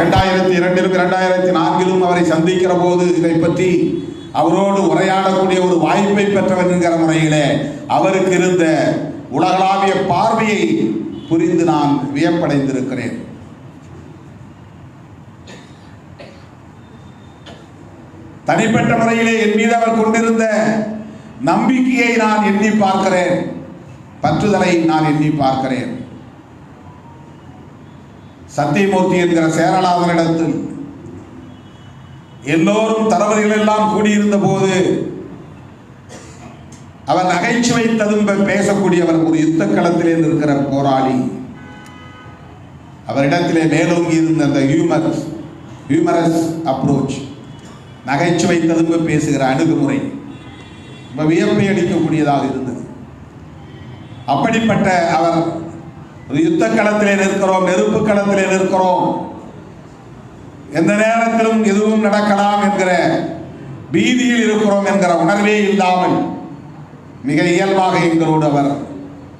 இரண்டாயிரத்தி இரண்டிலும் இரண்டாயிரத்தி நான்கிலும் அவரை சந்திக்கிற போது இதை பற்றி அவரோடு உரையாடக்கூடிய ஒரு வாய்ப்பை பெற்றவர் என்கிற முறையிலே அவருக்கு இருந்த உலகளாவிய பார்வையை புரிந்து நான் வியப்படைந்திருக்கிறேன். தனிப்பட்ட முறையிலே என் மீது அவர் கொண்டிருந்த நம்பிக்கையை நான் எண்ணி பார்க்கிறேன். பற்றுதலை நான் எண்ணி பார்க்கிறேன். சத்தியமூர்த்தி என்கிற சேரலாதனிடத்தில் எல்லோரும் தளபதிகள் எல்லாம் கூடியிருந்த போது அவர் நகைச்சுவை ததும்ப பேசக்கூடியவர் ஒரு யுத்த களத்திலே இருக்கிற போராளி. அவரிடத்திலே மேலோங்கி இருந்த அந்த ஹியூமர் ஹியூமரஸ் அப்ரோச் நகைச்சுவை ததும்ப பேசுகிற அணுகுமுறை ரொம்ப வியப்பை அளிக்கக்கூடியதாக இருந்தது. அப்படிப்பட்ட அவர் யுத்த களத்திலே நிற்கிறோம் நெருப்பு களத்திலே நிற்கிறோம். எந்த நேரத்திலும் எதுவும் நடக்கலாம் என்கிற பீதியில் இருக்கிறோம் என்கிற உணர்வே இல்லாமல் மிக இயல்பாக எங்களோடு அவர்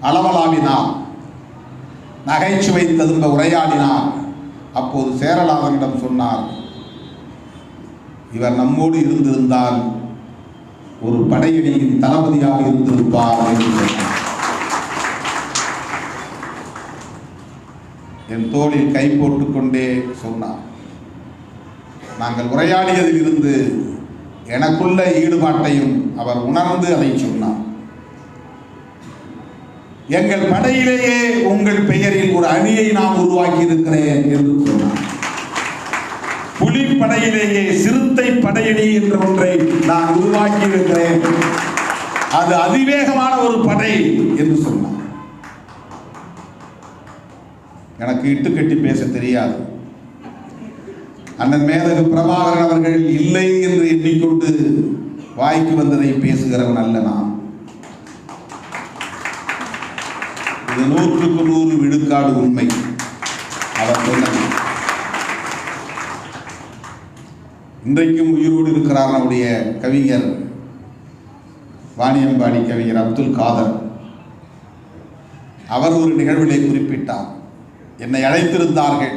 அளவலாவினார். நகைச்சுவை ததும்ப உரையாடினார். அப்போது சேரலாதனிடம் சொன்னார் இவர் நம்மோடு இருந்திருந்தால் ஒரு படையணியின் தளபதியாக இருந்திருப்பார் என்று சொன்னார் என் தோளில் கை போட்டுக்கொண்டே சொன்னார். நாங்கள் உரையாடியதில் இருந்து எனக்குள்ள ஈடுபாட்டையும் அவர் உணர்ந்து அதை சொன்னார். எங்கள் படையிலேயே உங்கள் பெயரில் ஒரு அணியை நான் உருவாக்கி இருக்கிறேன் என்று சொன்னார். புலிப்படையிலேயே சிறுத்தை படையணி என்ற ஒன்றை நான் உருவாக்கி இருக்கிறேன் அது அதிவேகமான ஒரு படை என்று சொன்னார். எனக்கு இட்டுக்கட்டி பேச தெரியாது. அண்ணன் மேதகு பிரபாகரன் அவர்கள் இல்லை என்று எண்ணிக்கொண்டு வாய்க்கு வந்ததை பேசுகிறவன் அல்ல நான். இது நூற்றுக்கு நூறு விழுக்காடு உண்மை. அவர் சொன்னது. இன்றைக்கும் உயிரோடு இருக்கிறார் நம்முடைய கவிஞர் வாணியம்பாடி கவிஞர் அப்துல் காதர். அவர் ஒரு நிகழ்விலே குறிப்பிட்டார். என்னை அழைத்திருந்தார்கள்.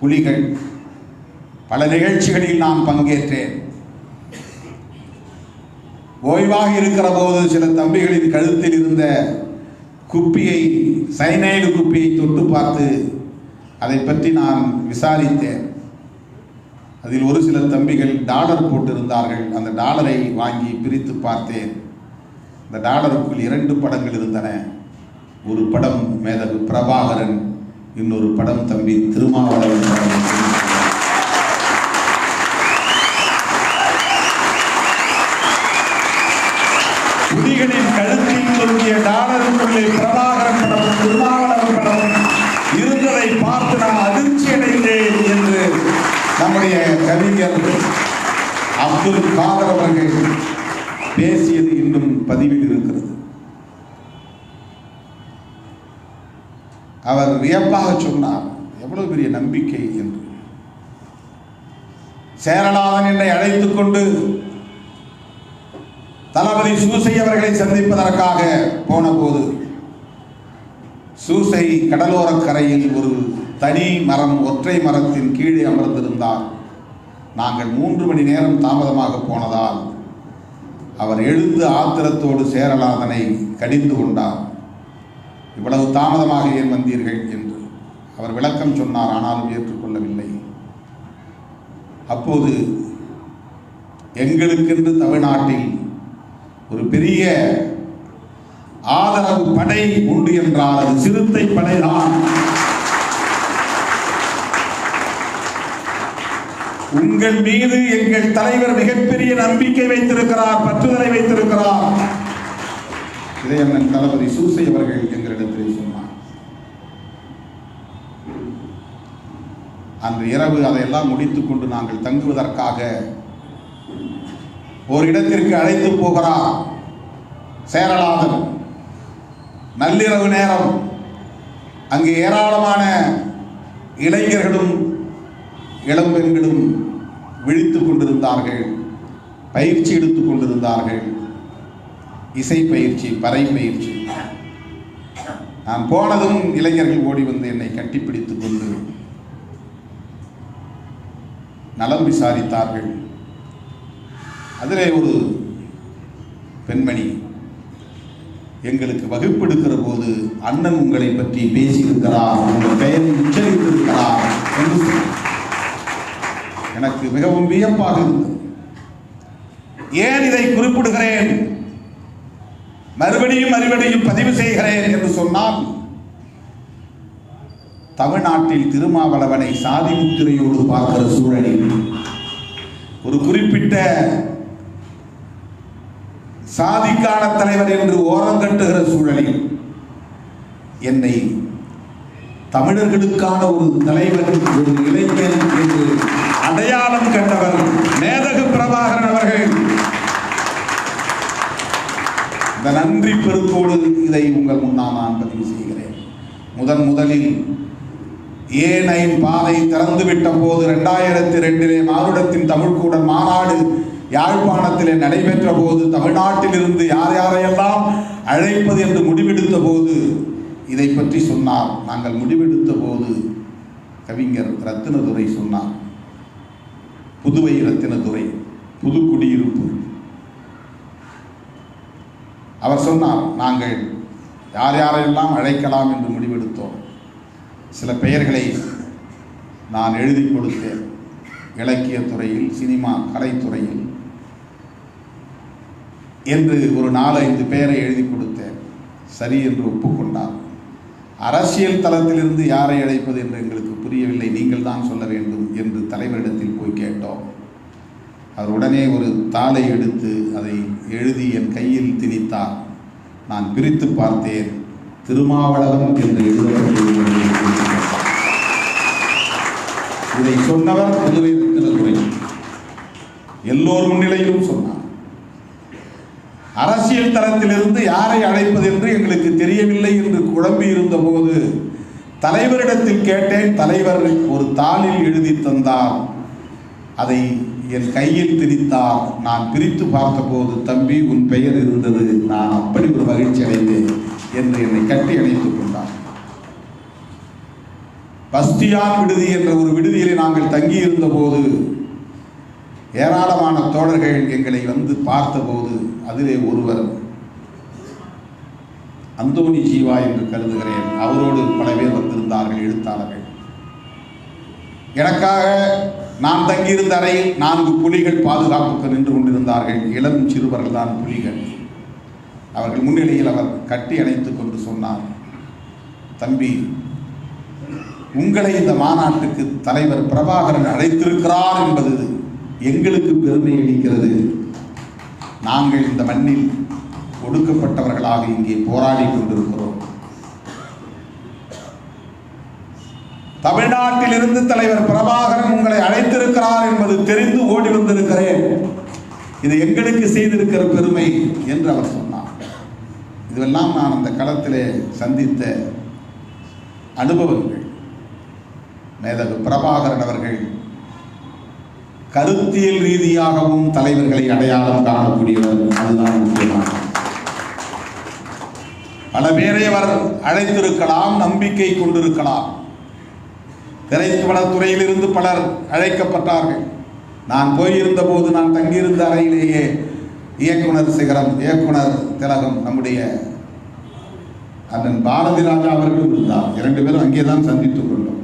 புலிகள். பல நிகழ்ச்சிகளில் நான் பங்கேற்றேன். ஓய்வாக இருக்கிற போது சில தம்பிகளின் கழுத்தில் இருந்த குப்பியை சைனைடு குப்பியை தொட்டு பார்த்து அதை பற்றி நான் விசாரித்தேன். அதில் ஒரு சில தம்பிகள் டாலர் போட்டிருந்தார்கள். அந்த டாலரை வாங்கி பிரித்து பார்த்தேன். அந்த டாலருக்குள் இரண்டு படங்கள் இருந்தன. ஒரு படம் மேதகு பிரபாகரன் இன்னொரு படம் தம்பி திருமாவளவன் படம். புலிகளின் கழுத்தில் தொங்கிய டாலருக்குள்ளே பிரபாகரன் படம் திருமாவளவன் படம். இருந்ததை பார்த்து நான் அதிர்ச்சி அடைந்தேன் என்று நம்முடைய கவிஞர் அப்துல் காதர் அவர்கள் பேசியது இன்னும் பதிவில் இருக்கிறது. அவர் வியப்பாக சொன்னார் எவ்வளவு பெரிய நம்பிக்கை என்று. சேரலாதன் என்னை அழைத்துக் கொண்டு தளபதி சூசை அவர்களை சந்திப்பதற்காக போன போது சூசை கடலோரக் கரையில் ஒரு தனி மரம் ஒற்றை மரத்தின் கீழே அமர்ந்திருந்தார். நாங்கள் மூன்று மணி நேரம் தாமதமாக போனதால் அவர் எழுந்து ஆத்திரத்தோடு சேரலாதனை கடிந்து கொண்டார். இவ்வளவு தாமதமாக ஏன் வந்தீர்கள் என்று அவர் விளக்கம் சொன்னார் ஆனாலும் ஏற்றுக்கொள்ளவில்லை. அப்போது எங்களுக்கென்று தமிழ்நாட்டில் ஒரு பெரிய ஆதரவு படை உண்டு என்றால் அது சிறுத்தை படைதான். உங்கள் மீது எங்கள் தலைவர் மிகப்பெரிய நம்பிக்கை வைத்திருக்கிறார் பற்றுதலை வைத்திருக்கிறார். இதை அண்ணன் தளபதி சூசை அவர்கள் எங்களிடத்தில் சொன்னார். அன்று இரவு அதையெல்லாம் முடித்துக்கொண்டு நாங்கள் தங்குவதற்காக ஒரு இடத்திற்கு அழைத்து போகிறார். சேரலாதன். நள்ளிரவு நேரம். அங்கே ஏராளமான இளைஞர்களும் இளம்பெண்களும் விழித்து கொண்டிருந்தார்கள் பயிற்சி எடுத்துக் கொண்டிருந்தார்கள். இசை பயிற்சி பறை பயிற்சி நான் போனதும் இளைஞர்கள் ஓடி வந்து என்னை கட்டிப்பிடித்துக் கொண்டு நலம் விசாரித்தார்கள். அதிலே ஒரு பெண்மணி எங்களுக்கு வகுப்பெடுக்கிற போது அண்ணன் உங்களை பற்றி பேசியிருக்கிறார் உங்கள் பெயரை உச்சரித்திருக்கிறார் என்று எனக்கு மிகவும் வியப்பாக இருந்தது. ஏன் இதை குறிப்பிடுகிறேன்? மறுபடியும் மறுபடியும் பதிவு செய்கிறேன் என்று சொன்னால் தமிழ்நாட்டில் திருமாவளவனை சாதி முத்திரையோடு பார்க்கிற சூழலில் ஒரு குறிப்பிட்ட சாதிக்கான தலைவர் என்று ஓரங்கட்டுகிற சூழலில் என்னை தமிழர்களுக்கான ஒரு தலைவர் ஒரு இளைஞன் என்று அடையாளம் கண்டவர் மேதகு பிரபாகரன் அவர்கள் அந்த நன்றி பெருக்கோடு இதை உங்கள் முன்னால் நான் பதிவு செய்கிறேன். முதன் முதலில் ஏனைன் பாதை திறந்துவிட்ட போது ரெண்டாயிரத்தி ரெண்டிலே மானுடத்தின் தமிழ்கூட மாநாடு யாழ்ப்பாணத்திலே நடைபெற்ற போது தமிழ்நாட்டிலிருந்து யார் யாரையெல்லாம் அழைப்பது என்று முடிவெடுத்த போது இதை பற்றி சொன்னார். நாங்கள் முடிவெடுத்த போது கவிஞர் ரத்தினதுரை சொன்னார். புதுவை ரத்தினதுரை புது குடியிருப்பு அவர் சொன்னார் நாங்கள் யார் யாரெல்லாம் அழைக்கலாம் என்று முடிவெடுத்தோம் சில பெயர்களை நான் எழுதி கொடுத்தேன். இலக்கியத்துறையில் சினிமா கலைத்துறையில் என்று ஒரு நாலஞ்சு பெயரை எழுதி கொடுத்தேன். சரி என்று ஒப்புக்கொண்டார். அரசியல் தளத்திலிருந்து யாரை அழைப்பது என்று எங்களுக்கு புரியவில்லை. நீங்கள் தான் சொல்ல வேண்டும் என்று தலைவரிடத்தில் போய் கேட்டோம். அவர் உடனே ஒரு தாளை எடுத்து அதை எழுதி என் கையில் திணித்தார். நான் பிரித்து பார்த்தேன். திருமாவளவன் என்று எழுதப்பட்டிருக்கிறது இதை சொன்னவர் புதுவை ரத்தினதுரை எல்லோர் முன்னிலையிலும் சொன்னார். அரசியல் தளத்திலிருந்து யாரை அழைப்பது என்று எங்களுக்கு தெரியவில்லை என்று குழம்பி இருந்த போது தலைவரிடத்தில் கேட்டேன். தலைவர் ஒரு தாளில் எழுதி தந்தார். அதை என் கையில் திரித்தார் நான் பிரித்து பார்த்தபோது தம்பி உன் பெயர் இருந்தது. நான் அப்படி ஒரு மகிழ்ச்சி அடைந்தேன் என்று என்னை கட்டி அணைத்துக் கொண்டார். பஸ்தியான் விடுதி என்ற ஒரு விடுதியிலே நாங்கள் தங்கியிருந்த போது ஏராளமான தோழர்கள் எங்களை வந்து பார்த்தபோது அதிலே ஒருவர் அந்தோணி ஜீவா என்று கருதுகிறேன். அவரோடு பல பேர் வந்திருந்தார்கள் எழுத்தாளர்கள். எனக்காக நான் தங்கியிருந்த அறையில் நான்கு புலிகள் பாதுகாப்புக்கு நின்று கொண்டிருந்தார்கள். இளம் சிறுவர்கள் தான் புலிகள். அவர்கள் முன்னிலையில் அவர் கட்டி அணைத்து கொண்டு சொன்னார் தம்பி உங்களை இந்த மாநாட்டுக்கு தலைவர் பிரபாகரன் அழைத்திருக்கிறார் என்பது எங்களுக்கு பெருமை அளிக்கிறது. நாங்கள் இந்த மண்ணில் ஒடுக்கப்பட்டவர்களாக இங்கே போராடி கொண்டிருக்கிறோம். தமிழ்நாட்டில் இருந்து தலைவர் பிரபாகரன் உங்களை அழைத்திருக்கிறார் என்பது தெரிந்து ஓடி வந்திருக்கிறேன் இது எங்களுக்கு செய்திருக்கிற பெருமை என்று அவர் சொன்னார். இதுவெல்லாம் நான் அந்த களத்திலே சந்தித்த அனுபவங்கள். மேதகு பிரபாகரன் அவர்கள் கருத்தியல் ரீதியாகவும் தலைவர்களை அடையாளம் காணக்கூடியவர். அதுதான் முக்கியமானது பல பேரை அவர் அழைத்திருக்கலாம் நம்பிக்கை கொண்டிருக்கலாம். திரைப்படத்துறையிலிருந்து பலர் அழைக்கப்பட்டார்கள். நான் போயிருந்த போது நான் தங்கியிருந்த அறையிலேயே இயக்குனர் சிகரம் இயக்குனர் திலகம் நம்முடைய அண்ணன் பாரதி ராஜா அவர்களும் இருந்தார். இரண்டு பேரும் அங்கே தான் சந்தித்துக் கொண்டோம்.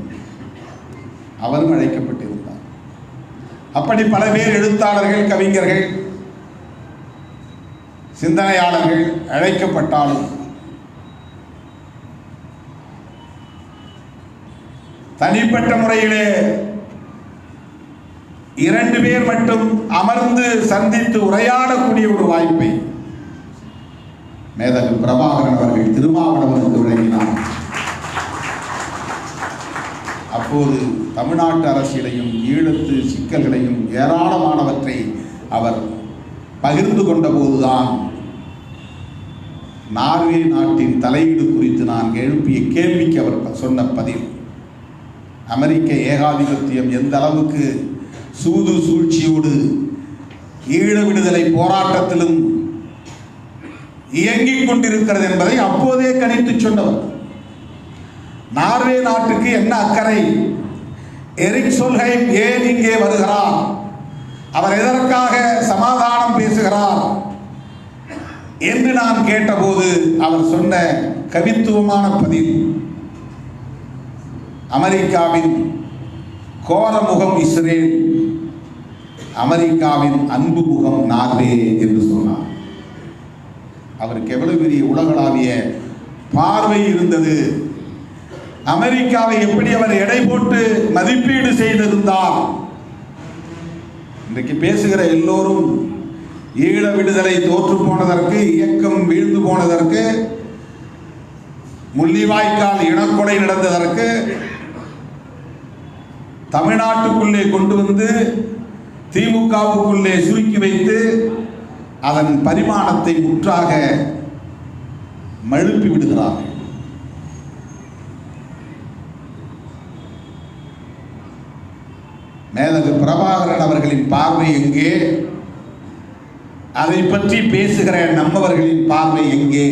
அவரும் அழைக்கப்பட்டிருந்தார். அப்படி பல பேர் எழுத்தாளர்கள் கவிஞர்கள் சிந்தனையாளர்கள் அழைக்கப்பட்டாலும் தனிப்பட்ட முறையிலே இரண்டு பேர் மட்டும் அமர்ந்து சந்தித்து உரையாடக்கூடிய ஒரு வாய்ப்பை மேதகு பிரபாகரன் அவர்கள் திருமாவளவனுக்கு வழங்கினார் அப்போது தமிழ்நாட்டு அரசியலையும் ஈழத்து சிக்கல்களையும் ஏராளமானவற்றை அவர் பகிர்ந்து கொண்ட போதுதான் நார்வே நாட்டின் தலையீடு குறித்து நான் எழுப்பிய கேள்விக்கு அவர் சொன்ன பதில். அமெரிக்க ஏகாதிபத்தியம் எந்த அளவுக்கு சூது சூழ்ச்சியோடு ஈழ விடுதலை போராட்டத்திலும் இயங்கிக் கொண்டிருக்கிறது என்பதை அப்போதே கணித்து சொன்னவர். நார்வே நாட்டுக்கு என்ன அக்கறை? எரிக் சொல்ஹைம் ஏன் இங்கே வருகிறார்? அவர் எதற்காக சமாதானம் பேசுகிறார்? என்று நான் கேட்டபோது அவர் சொன்ன கவித்துவமான பதில் அமெரிக்காவின் கோரமுகம் இஸ்ரேல் அமெரிக்காவின் அன்பு முகம் நார்வே என்று சொன்னார். அவருக்கு எவ்வளவு பெரிய உலகளாவிய பார்வை இருந்தது. அமெரிக்காவை எப்படி அவர் எடை போட்டு மதிப்பீடு செய்திருந்தார். இன்றைக்கு பேசுகிற எல்லோரும் ஈழ விடுதலை தோற்று போனதற்கு இயக்கம் வீழ்ந்து போனதற்கு முள்ளிவாய்க்கால் இனக்கொலை நடந்ததற்கு தமிழ்நாட்டுக்குள்ளே கொண்டு வந்து திமுகவுக்குள்ளே சுருக்கி வைத்து அதன் பரிமாணத்தை முற்றாக மழுப்பி விடுகிறார்கள். மேதகு பிரபாகரன் அவர்களின் பார்வை எங்கே? அதை பற்றி பேசுகிற நம்மவர்களின் பார்வை எங்கே?